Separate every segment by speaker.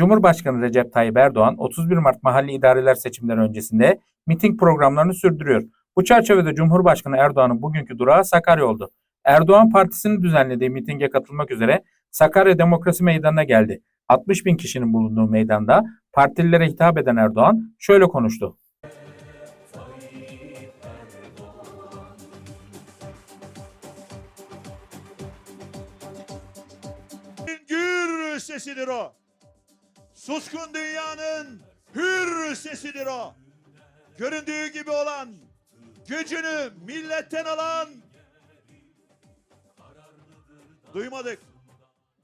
Speaker 1: Cumhurbaşkanı Recep Tayyip Erdoğan 31 Mart mahalli idareler seçimleri öncesinde miting programlarını sürdürüyor. Bu çerçevede Cumhurbaşkanı Erdoğan'ın bugünkü durağı Sakarya oldu. Erdoğan partisinin düzenlediği mitinge katılmak üzere Sakarya Demokrasi Meydanı'na geldi. 60 bin kişinin bulunduğu meydanda partililere hitap eden Erdoğan şöyle konuştu.
Speaker 2: gür sesidir o. Suskun dünyanın hür sesidir o. Göründüğü gibi olan, gücünü milletten alan duymadık.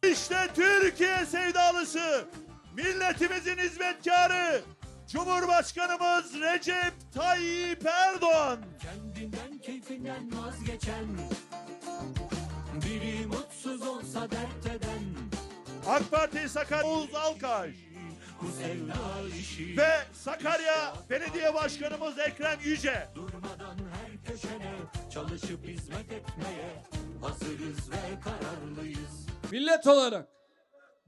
Speaker 2: İşte Türkiye sevdalısı, milletimizin hizmetkarı, Cumhurbaşkanımız Recep Tayyip Erdoğan.
Speaker 3: Kendinden keyfinden vazgeçen Biri mutsuz olsa dert eden
Speaker 2: AK Parti Sakarya Oğuz Alkaş
Speaker 3: Bu sevda işi
Speaker 2: ve Sakarya Belediye Başkanımız Ekrem Yüce.
Speaker 3: Durmadan her köşene Çalışıp hizmet etmeye Hazırız ve kararlıyız
Speaker 4: millet olarak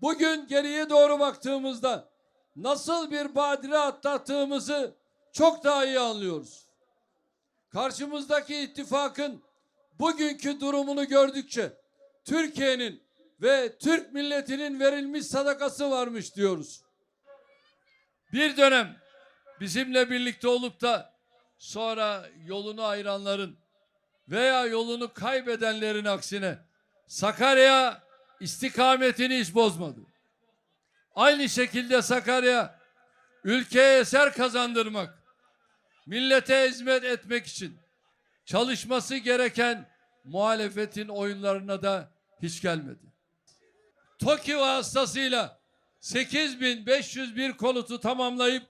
Speaker 4: bugün geriye doğru baktığımızda nasıl bir badire atlattığımızı çok daha iyi anlıyoruz. Karşımızdaki ittifakın bugünkü durumunu gördükçe Türkiye'nin ve Türk milletinin verilmiş sadakası varmış diyoruz. Bir dönem bizimle birlikte olup da sonra yolunu ayıranların veya yolunu kaybedenlerin aksine Sakarya istikametini hiç bozmadı. Aynı şekilde Sakarya ülkeye eser kazandırmak, millete hizmet etmek için çalışması gereken muhalefetin oyunlarına da hiç gelmedi. TOKİ vasıtasıyla 8501 konutu tamamlayıp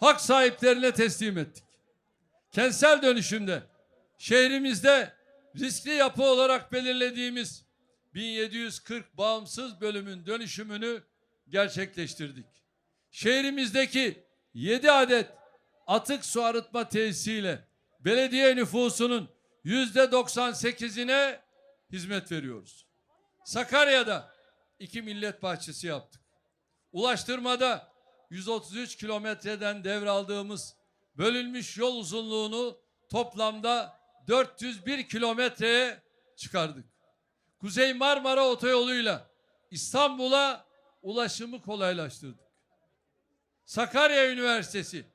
Speaker 4: hak sahiplerine teslim ettik. Kentsel dönüşümde şehrimizde riskli yapı olarak belirlediğimiz 1740 bağımsız bölümün dönüşümünü gerçekleştirdik. Şehrimizdeki 7 adet atık su arıtma tesisiyle belediye nüfusunun yüzde 98'ine hizmet veriyoruz. Sakarya'da iki millet bahçesi yaptık. Ulaştırmada 133 kilometreden devraldığımız bölünmüş yol uzunluğunu toplamda 401 kilometreye çıkardık. Kuzey Marmara Otoyolu'yla İstanbul'a ulaşımı kolaylaştırdık. Sakarya Üniversitesi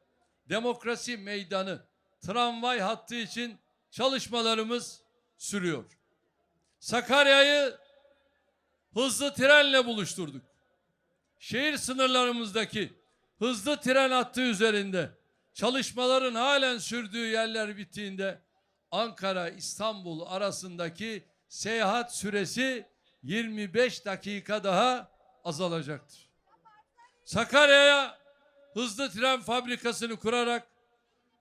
Speaker 4: Demokrasi Meydanı tramvay hattı için çalışmalarımız sürüyor. Sakarya'yı hızlı trenle buluşturduk. Şehir sınırlarımızdaki hızlı tren hattı üzerinde çalışmaların halen sürdüğü yerler bittiğinde Ankara İstanbul arasındaki seyahat süresi 25 dakika daha azalacaktır. Sakarya'ya hızlı tren fabrikasını kurarak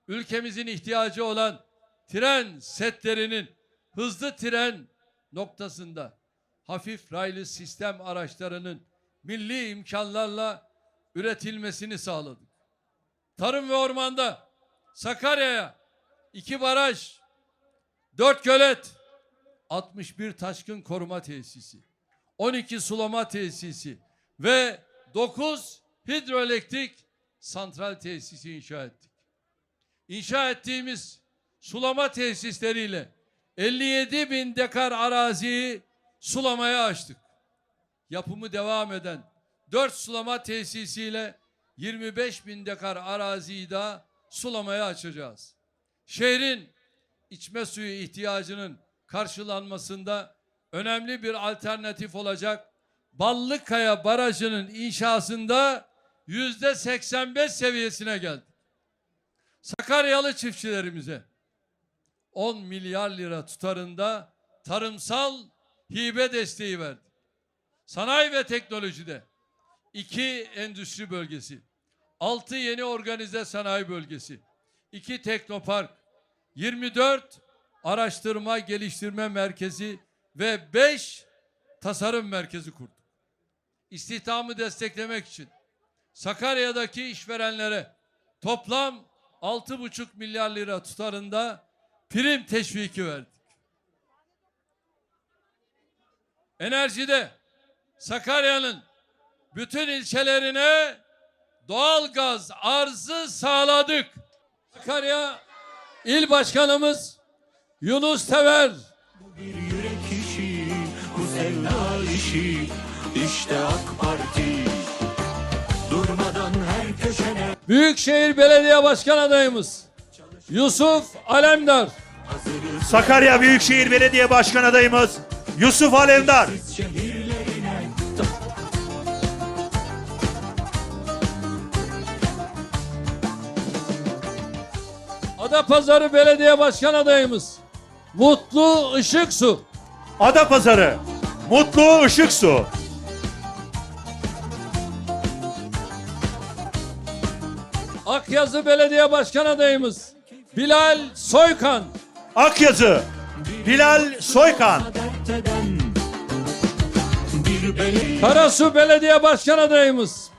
Speaker 4: ülkemizin ihtiyacı olan tren setlerinin hızlı tren noktasında hafif raylı sistem araçlarının milli imkanlarla üretilmesini sağladık. Tarım ve ormanda Sakarya'ya iki baraj, dört gölet, 61 taşkın koruma tesisi, 12 sulama tesisi ve 9 hidroelektrik santral tesisi inşa ettik. İnşa ettiğimiz sulama tesisleriyle 57 bin dekar araziyi sulamaya açtık. Yapımı devam eden 4 sulama tesisiyle 25 bin dekar araziyi da sulamaya açacağız. Şehrin içme suyu ihtiyacının karşılanmasında önemli bir alternatif olacak Ballıkaya Barajı'nın inşasında yüzde 85 seviyesine geldi. Sakaryalı çiftçilerimize 10 milyar lira tutarında tarımsal hibe desteği verdi. Sanayi ve teknolojide iki endüstri bölgesi, altı yeni organize sanayi bölgesi, iki teknopark, 24 araştırma geliştirme merkezi ve 5 tasarım merkezi kurduk. İstihdamı desteklemek için Sakarya'daki işverenlere toplam 6,5 milyar lira tutarında prim teşviki verdik. Enerjide Sakarya'nın bütün ilçelerine doğal gaz arzı sağladık. Sakarya İl Başkanımız Yunus Tever
Speaker 3: Bir yürek işi, bu sevda işi. İşte AK Parti. Durmadan her köşene
Speaker 4: Büyükşehir Belediye Başkan adayımız Yusuf Alemdar.
Speaker 2: Sakarya Büyükşehir Belediye Başkan adayımız Yusuf Alemdar.
Speaker 4: Adapazarı Belediye Başkan adayımız Mutlu Işıksu
Speaker 2: Adapazarı Mutlu Işıksu.
Speaker 4: Akyazı Belediye Başkan adayımız Bilal Soykan
Speaker 2: Akyazı Bilal Soykan.
Speaker 4: Karasu Belediye Başkan adayımız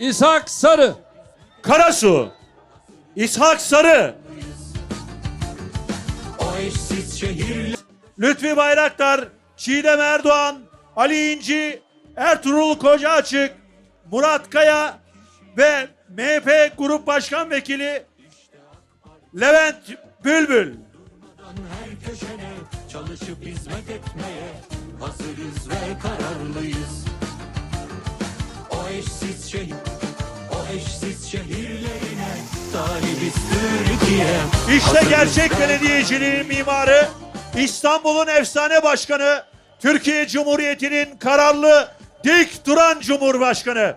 Speaker 4: İshak Sarı
Speaker 2: Karasu İshak Sarı. Lütfi Bayraktar, Çiğdem Erdoğan, Ali İnci, Ertuğrul Koca Açık, Murat Kaya ve MHP Grup Başkan Vekili Levent Bülbül.
Speaker 3: her köşene çalışıp hizmet etmeye hazırız ve kararlıyız. O eşsiz şehir, o eşsiz şehirlerine talibiz Türkiye.
Speaker 2: İşte gerçek belediyeciliğin mimarı, İstanbul'un efsane başkanı, Türkiye Cumhuriyeti'nin kararlı, dik duran Cumhurbaşkanı